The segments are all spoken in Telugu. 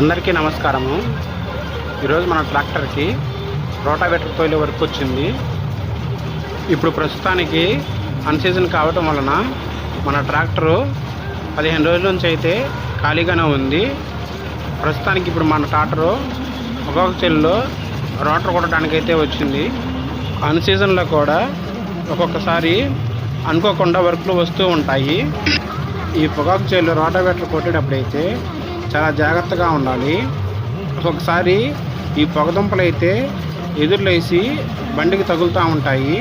అందరికీ నమస్కారము. ఈరోజు మన ట్రాక్టర్కి రోటావేటర్ తోలే వర్క్ వచ్చింది. ఇప్పుడు ప్రస్తుతానికి అన్సీజన్ కావటం వలన మన ట్రాక్టరు పదిహేను రోజుల నుంచి అయితే ఖాళీగానే ఉంది. ప్రస్తుతానికి ఇప్పుడు మన ట్రాక్టరు ఒక్కొక్క చెల్లులో రోటర్ కొట్టడానికి అయితే వచ్చింది. అన్ సీజన్లో కూడా ఒక్కొక్కసారి అనుకోకుండా వర్క్లు వస్తూ ఉంటాయి. ఈ పొగాకు చేలు రోటావేటర్ కొట్టేటప్పుడు అయితే చాలా జాగ్రత్తగా ఉండాలి. ఒకసారి ఈ పొగదుంపలు అయితే ఎదురులేసి బండికి తగులుతూ ఉంటాయి.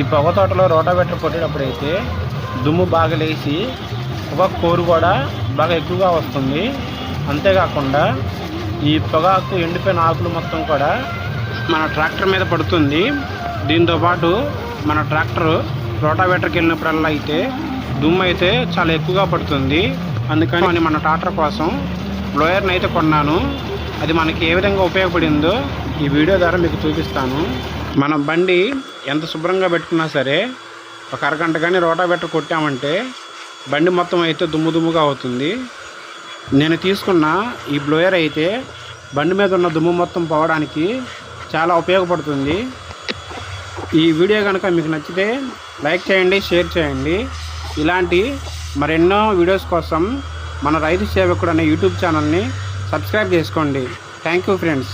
ఈ పొగ తోటలో రోటావెటర్ కొట్టేటప్పుడు అయితే దుమ్ము బాగా లేచి పొగ కోరు కూడా బాగా ఎక్కువగా వస్తుంది. అంతేకాకుండా ఈ పొగాకు ఎండిపోయిన ఆకులు మొత్తం కూడా మన ట్రాక్టర్ మీద పడుతుంది. దీంతోపాటు మన ట్రాక్టర్ రోటావేటర్కి వెళ్ళినప్పుడల్లా అయితే దుమ్ము అయితే చాలా ఎక్కువగా పడుతుంది. అందుకని మన టాటర్ కోసం బ్లోయర్ని అయితే కొన్నాను. అది మనకి ఏ విధంగా ఉపయోగపడిందో ఈ వీడియో ద్వారా మీకు చూపిస్తాను. మన బండి ఎంత శుభ్రంగా పెట్టుకున్నా సరే ఒక అరగంట కానీ రోటావేటర్ కొట్టామంటే బండి మొత్తం అయితే దుమ్ము దుమ్ముగా అవుతుంది. నేను తీసుకున్న ఈ బ్లోయర్ అయితే బండి మీద ఉన్న దుమ్ము మొత్తం పోవడానికి చాలా ఉపయోగపడుతుంది. ఈ వీడియో కనుక మీకు నచ్చితే లైక్ చేయండి షేర్ చేయండి. ఇలాంటి మరెన్నో వీడియోస్ కోసం మన రైతు సేవకుడు అనే యూట్యూబ్ ఛానల్ని సబ్స్క్రైబ్ చేసుకోండి. Thank you friends.